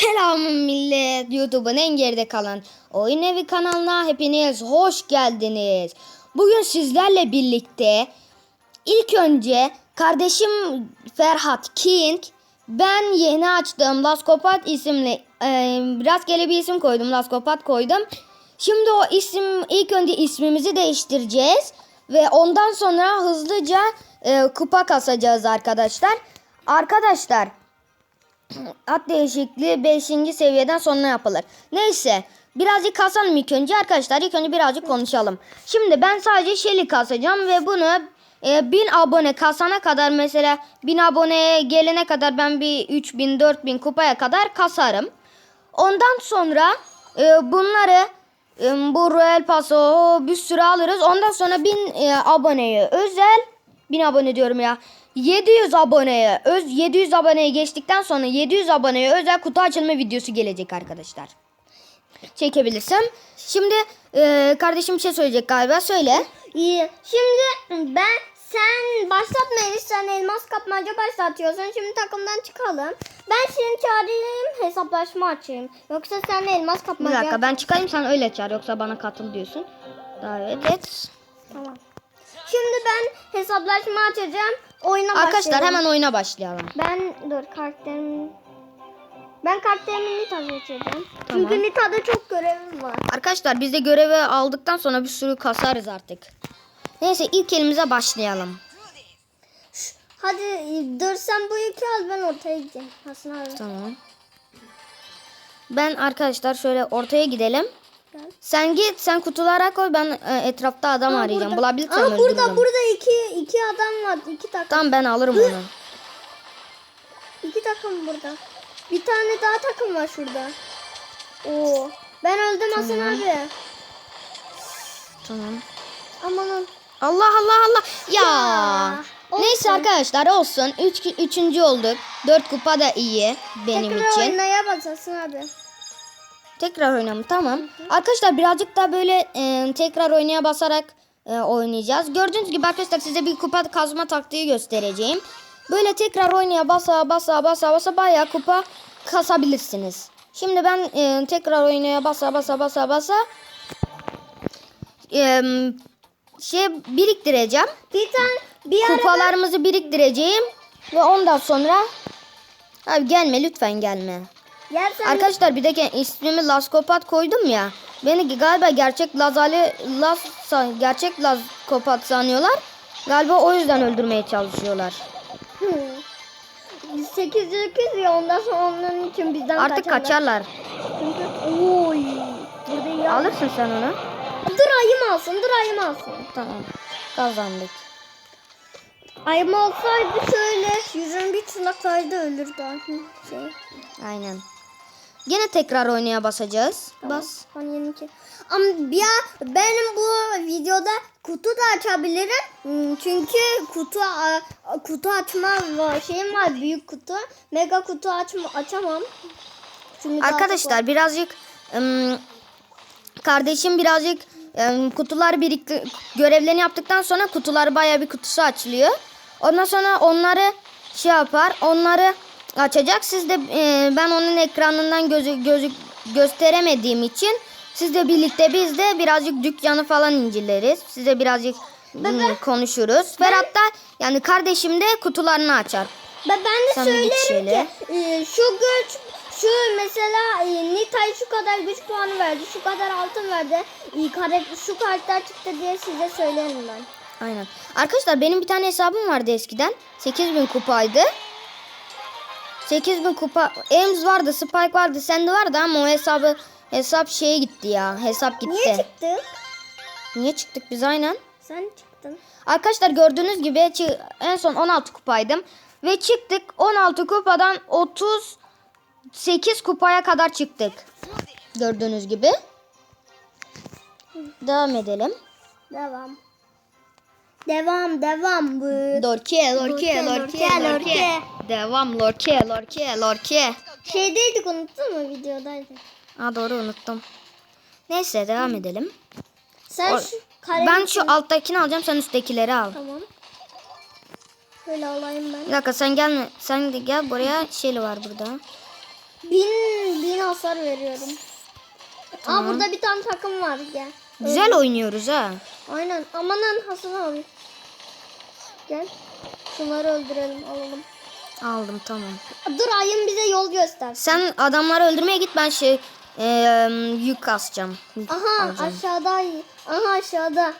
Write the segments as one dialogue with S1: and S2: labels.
S1: Selamın millet. YouTube'un en geride kalan Oyun Evi kanalına hepiniz hoş geldiniz. Bugün sizlerle birlikte ilk önce kardeşim Ferhat King ben yeni açtığım Laskopat isimli e, rastgele bir isim koydum. Laskopat koydum. Şimdi o isim ilk önce ismimizi değiştireceğiz ve ondan sonra hızlıca e, kupa kasacağız arkadaşlar. Arkadaşlar At değişikliği 5. seviyeden sonra yapılır. Neyse birazcık kasalım ilk önce arkadaşlar. İlk önce birazcık konuşalım. Şimdi ben sadece Shelly kasacağım ve bunu e, 1000 abone kasana kadar mesela 1000 aboneye gelene kadar ben bir 3000 4000 kupaya kadar kasarım. Ondan sonra e, bunları e, bu Royal Pass'ı bir sürü alırız. Ondan sonra 1000 e, aboneye özel 1000 abone diyorum ya. 700 aboneye öz 700 aboneye geçtikten sonra 700 aboneye özel kutu açılma videosu gelecek arkadaşlar. Çekebilirsem. Şimdi e, kardeşim bir şey söyleyecek galiba. Söyle.
S2: İyi. Şimdi ben sen başlatma Elif sen elmas kapmaca başlatıyorsun. Şimdi takımdan çıkalım. Ben seni çağırayım hesaplaşma açayım. Yoksa sen elmas
S1: Bir
S2: kapmaca
S1: dakika ben çıkayım sen öyle çağır yoksa bana katıl diyorsun. Davet et.
S2: Tamam. Şimdi ben hesaplaşma açacağım. Oyuna
S1: Arkadaşlar
S2: başlayalım.
S1: hemen oyuna başlayalım.
S2: Ben dur karakterim. Ben karakterimi Nita seçeceğim.
S1: Tamam.
S2: Çünkü Nita'da çok görevim var.
S1: Arkadaşlar biz de görevi aldıktan sonra bir sürü kasarız artık. Neyse ilk elimize başlayalım.
S2: Hadi dur sen bu yükü al ben ortaya gideyim. Hasan abi.
S1: Tamam. Ben arkadaşlar şöyle ortaya gidelim.
S2: Gel.
S1: Sen git sen kutulara koy ben e, etrafta adam
S2: Aa,
S1: arayacağım.
S2: burada.
S1: Bulabilirsem
S2: Aa, burada
S1: öldürürüm.
S2: burada iki iki adam var. iki takım.
S1: Tamam ben alırım onu.
S2: İki takım burada. Bir tane daha takım var şurada. Oo. Ben öldüm Hasan abi.
S1: Tamam.
S2: Amanın.
S1: Allah Allah Allah. Ya.
S2: Ya,
S1: Neyse
S2: olsun.
S1: arkadaşlar olsun. Üç, üçüncü olduk. Dört kupa da iyi benim
S2: Tekrar
S1: için.
S2: oynaya bas Hasan abi.
S1: Tekrar oynayalım tamam. Arkadaşlar birazcık daha böyle e, tekrar oynaya basarak e, oynayacağız. Gördüğünüz gibi arkadaşlar size bir kupa kazma taktiği göstereceğim. Böyle tekrar oynaya basa basa basa basa bayağı kupa kasabilirsiniz. Şimdi ben e, tekrar oynaya basa basa basa basa e, şey biriktireceğim.
S2: Bir tane bir ara
S1: Kupalarımızı biriktireceğim ve ondan sonra abi gelme lütfen gelme. Arkadaşlar bir de ismimi Laskopat koydum ya. Beni galiba gerçek Lazali Las gerçek Laskopat sanıyorlar. Galiba o yüzden öldürmeye çalışıyorlar.
S2: 8 9 ya ondan sonra onun için bizden
S1: Artık
S2: kaçarlar.
S1: kaçarlar.
S2: Çünkü oy. Burada
S1: Alırsın sen onu.
S2: Dur ayım alsın, dur ayım alsın.
S1: Tamam. Kazandık.
S2: Ayım olsaydı şöyle yüzün bir tırnaklarda ölürdü. Şey.
S1: Aynen. Gene tekrar oynaya basacağız. Bas.
S2: Ben yeninki. Ama ya benim bu videoda kutu da açabilirim. Hmm, Çünkü kutu kutu açma şeyim var büyük kutu. Mega kutu açma açamam. Daha
S1: Arkadaşlar birazcık ım, kardeşim birazcık ım, kutular birikti görevlerini yaptıktan sonra kutular baya bir kutusu açılıyor. Ondan sonra onları şey yapar. Onları açacak. Siz de e, ben onun ekranından gözü, gözü gösteremediğim için siz de birlikte biz de birazcık dükkanı falan inceleriz. Size birazcık ım, konuşuruz. Ferhat da yani kardeşim de kutularını açar.
S2: Ben, ben de
S1: git
S2: söylerim ki e, şu güç şu mesela e, Nita'ya şu kadar güç puanı verdi, şu kadar altın verdi, e, karakter, şu karakter çıktı diye size söylerim ben.
S1: Aynen. Arkadaşlar benim bir tane hesabım vardı eskiden. 8000 kupaydı. 8000 kupa. Ems vardı, Spike vardı, sende vardı ama o hesabı hesap şeye gitti ya. Hesap gitti.
S2: Niye çıktık? Niye
S1: çıktık biz aynen?
S2: Sen çıktın.
S1: Arkadaşlar gördüğünüz gibi en son 16 kupaydım ve çıktık 16 kupadan 38 kupaya kadar çıktık. Gördüğünüz gibi. Devam edelim.
S2: Devam. Devam, devam bu.
S1: Lorke, lorke,
S2: Lorke,
S1: lorke,
S2: lorke,
S1: lorke.
S2: lorke.
S1: Devam lorke, lorke, lorke.
S2: Şeydeydik unuttun mu videodaydık.
S1: Aa doğru unuttum. Neyse devam edelim.
S2: Sen
S1: O-
S2: şu
S1: Ben şu alttakini alacağım sen üsttekileri al.
S2: Tamam. Şöyle alayım ben.
S1: Bir dakika sen gelme. Sen de gel buraya şeyli var burada.
S2: Bin, bin hasar veriyorum. Aa burada bir tane takım var gel.
S1: Güzel oynuyoruz ha.
S2: Aynen. Amanın Hasan abi. Gel. Şunları öldürelim alalım.
S1: Aldım tamam.
S2: Dur ayın bize yol göster.
S1: Sen adamları öldürmeye git ben şey e, yük kasacağım. Yük
S2: Aha
S1: alacağım.
S2: aşağıda. Aha aşağıda.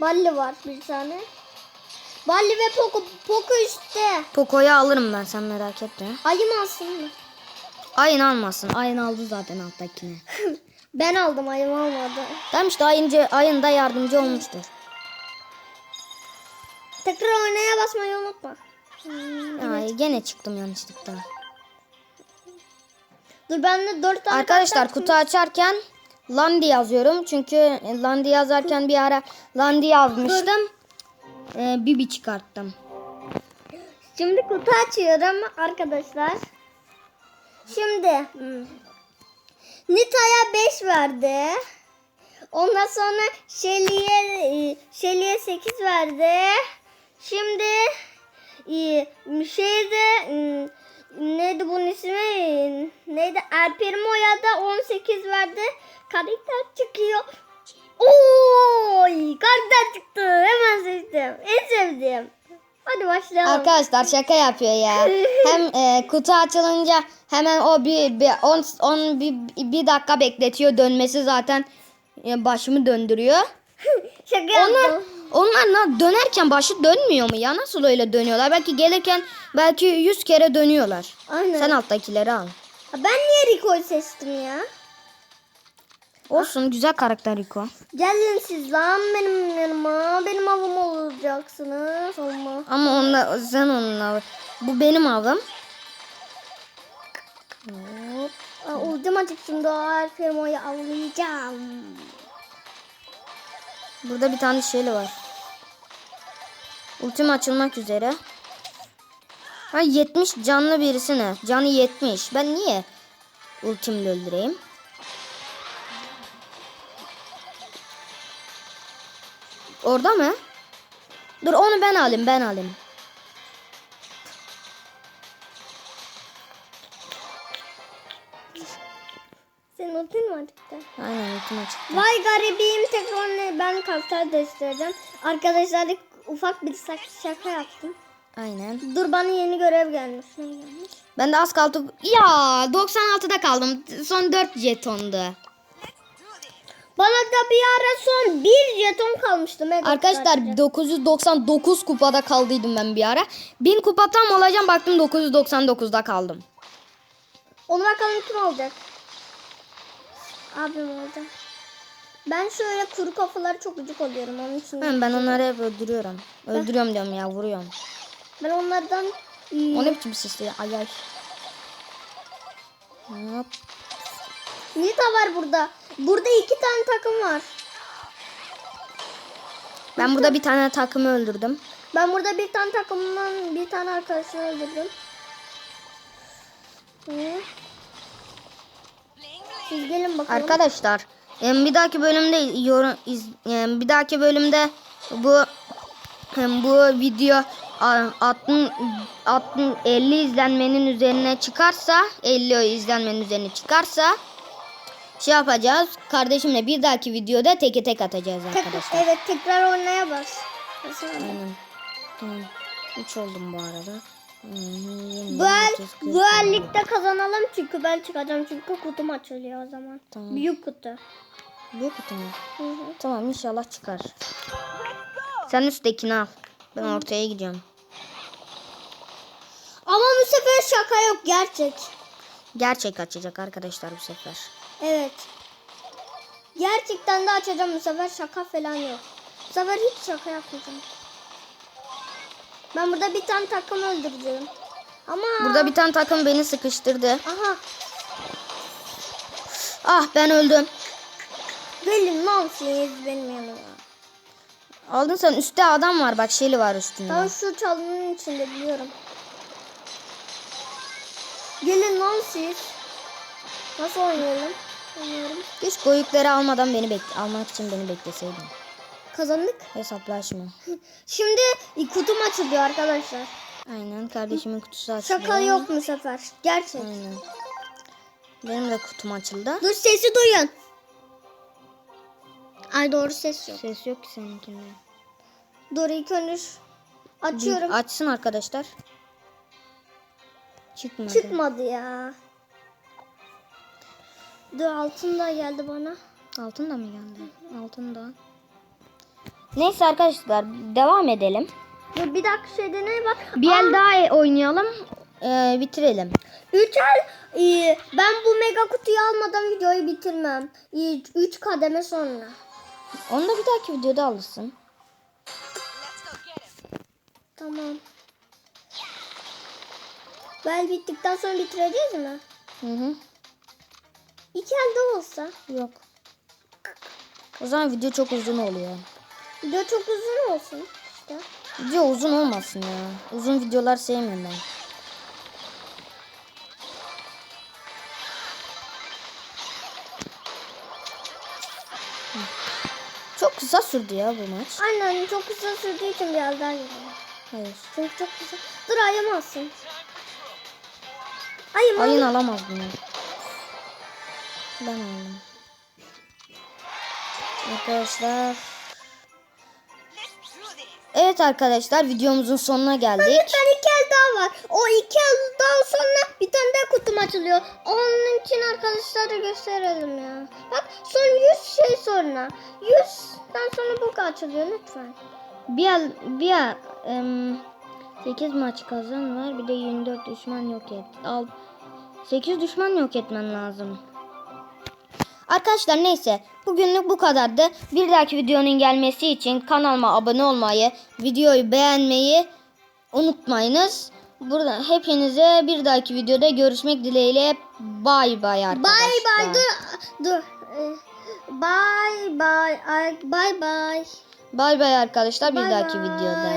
S2: Balli var bir tane. Balli ve Poco. Poco işte.
S1: Poco'yu alırım ben sen merak etme.
S2: Ayı mı alsın mı?
S1: Ayın almasın. Ayın aldı zaten alttakini.
S2: Ben aldım ayım almadı.
S1: Tamam işte ayınca, ayın da yardımcı olmuştur.
S2: Tekrar oynaya basmayı unutma. Hmm.
S1: Ay gene çıktım yanlışlıkla.
S2: Dur ben de dört tane
S1: Arkadaşlar kutu açarken Landi yazıyorum. Çünkü Landi yazarken bir ara Landi yazmıştım. Ee, Bibi çıkarttım.
S2: Şimdi kutu açıyorum arkadaşlar. Şimdi hmm, Nita'ya 5 verdi. Ondan sonra Shelly'e e, Shelly'e 8 verdi. Şimdi e, şeyde hmm, neydi bunun ismi? Neydi? El Primo'ya da 18 verdi. Karakter çıkıyor. Oy! Karakter çıktı. Hemen seçtim. En sevdiğim. Hadi başlayalım.
S1: Arkadaşlar şaka yapıyor ya. Hem e, kutu açılınca hemen o bir bir 10 10 bir, bir dakika bekletiyor dönmesi zaten e, başımı döndürüyor.
S2: Şaka
S1: Onlar
S2: yaptım.
S1: onlar dönerken başı dönmüyor mu ya? Nasıl öyle dönüyorlar? Belki gelirken belki 100 kere dönüyorlar.
S2: Aynen.
S1: Sen alttakileri al.
S2: Ben niye Rico'yu seçtim ya?
S1: Olsun güzel karakter Rico.
S2: Gelin siz lan benim yanıma. Benim avım olacaksınız. Olma.
S1: Ama onunla sen onunla bu benim avım. Hop.
S2: Aa, da El Primo'yu avlayacağım.
S1: Burada bir tane şeyli var. Ultim açılmak üzere. Ha 70 canlı birisi ne? Canı 70. Ben niye ultimle öldüreyim? Orada mı? Dur onu ben alayım ben alayım.
S2: Senin ultin mi çıktı?
S1: Aynen ultim açık.
S2: Vay garibim tekrar? Ben karakter değiştireceğim. Arkadaşlar ufak bir şaka yaptım.
S1: Aynen.
S2: Dur bana yeni görev gelmiş. Ne gelmiş?
S1: Ben de az kaldı. Ya 96'da kaldım. Son 4 jetondu.
S2: Bana da bir ara son bir jeton kalmıştı. Mega
S1: Arkadaşlar
S2: Kutu'da.
S1: 999 kupada kaldıydım ben bir ara. 1000 kupa tam olacağım baktım 999'da kaldım.
S2: Onu bakalım kim olacak? Abim olacak. Ben şöyle kuru kafaları çok gıcık oluyorum onun için.
S1: Ben, ben onları hep öldürüyorum. Öldürüyorum diyorum ya vuruyorum.
S2: Ben onlardan
S1: O ne biçim sesli ay ay. Hop.
S2: Nita var burada. Burada iki tane takım var.
S1: Ben burada bir tane takımı öldürdüm.
S2: Ben burada bir tane takımdan bir tane arkadaşını öldürdüm. Siz gelin bakalım.
S1: Arkadaşlar bir dahaki bölümde yorum bir dahaki bölümde bu bu video a- 60 60 50 izlenmenin üzerine çıkarsa 50 izlenmenin üzerine çıkarsa şey yapacağız. Kardeşimle bir dahaki videoda teke tek atacağız
S2: Tek-
S1: arkadaşlar.
S2: evet tekrar oynaya bas.
S1: Aynen. Tamam. 3 oldum bu arada. Hı,
S2: Bu el, bu el ligde kazanalım çünkü ben çıkacağım çünkü kutum açılıyor o zaman.
S1: Tamam.
S2: Büyük kutu.
S1: Büyük kutu mu?
S2: Hı hı.
S1: Tamam inşallah çıkar. Sen üsttekini al. Ben ortaya gidiyorum.
S2: Ama bu sefer şaka yok gerçek.
S1: Gerçek açacak arkadaşlar bu sefer.
S2: Evet. Gerçekten de açacağım bu sefer şaka falan yok. Bu sefer hiç şaka yapmayacağım. Ben burada bir tane takım öldüreceğim. Ama
S1: Burada bir tane takım beni sıkıştırdı.
S2: aha
S1: Ah ben öldüm.
S2: gelin lan siz benim yanıma.
S1: Aldın sen üstte adam var bak şeyli var üstünde.
S2: Tamam şu çalının içinde biliyorum. Gelin lan siz. Nasıl oynayalım? Oynuyorum.
S1: Hiç koyukları almadan beni bek almak için beni bekleseydin.
S2: Kazandık.
S1: Hesaplaşma.
S2: Şimdi kutum açılıyor arkadaşlar.
S1: Aynen kardeşimin kutusu açılıyor.
S2: Şaka yok bu sefer. Gerçek.
S1: Aynen. Benim de kutum açıldı.
S2: Dur sesi duyun. Ay doğru ses yok.
S1: Ses yok ki seninkinde.
S2: Dur ilk önce açıyorum.
S1: Açsın arkadaşlar. Çıkmadı.
S2: Çıkmadı ya. Dur altın da geldi bana.
S1: Altın da mı geldi? Altın da. Neyse arkadaşlar devam edelim.
S2: Dur bir dakika şeyde ne var?
S1: Bir el daha oynayalım. Ee, bitirelim.
S2: Üç el. Ee, ben bu mega kutuyu almadan videoyu bitirmem. Ee, Üç kademe sonra.
S1: Onu da bir dahaki videoda alırsın.
S2: Tamam. Bel bittikten sonra bitireceğiz mi?
S1: Hı hı.
S2: İki elde olsa.
S1: Yok. O zaman video çok uzun oluyor.
S2: Video çok uzun olsun. işte.
S1: Video uzun olmasın ya. Uzun videolar sevmiyorum ben. Çok kısa sürdü ya bu maç.
S2: Aynen çok kısa sürdüğü için biraz daha geliyor.
S1: Hayır.
S2: Çünkü çok kısa. Dur ayamazsın.
S1: Ayın
S2: ayım.
S1: alamaz bunu. Ben aldım. Arkadaşlar. Evet arkadaşlar videomuzun sonuna geldik.
S2: Bir tane iki el daha var. O iki elden sonra bir tane daha kutum açılıyor. Onun için arkadaşlara gösterelim ya. Bak son 100 şey sonra. 100'den sonra bu açılıyor lütfen.
S1: Bir el, bir el, em, 8 maç kazan var. Bir de 24 düşman yok et. Al 8 düşman yok etmen lazım. Arkadaşlar neyse bugünlük bu kadardı. Bir dahaki videonun gelmesi için kanalıma abone olmayı, videoyu beğenmeyi unutmayınız. Burada hepinize bir dahaki videoda görüşmek dileğiyle bay bay arkadaşlar.
S2: Bye bye dur dur. Ee, Bye bye ay- bye bye.
S1: Bay bay arkadaşlar bir
S2: Bay
S1: dahaki
S2: bay.
S1: videoda.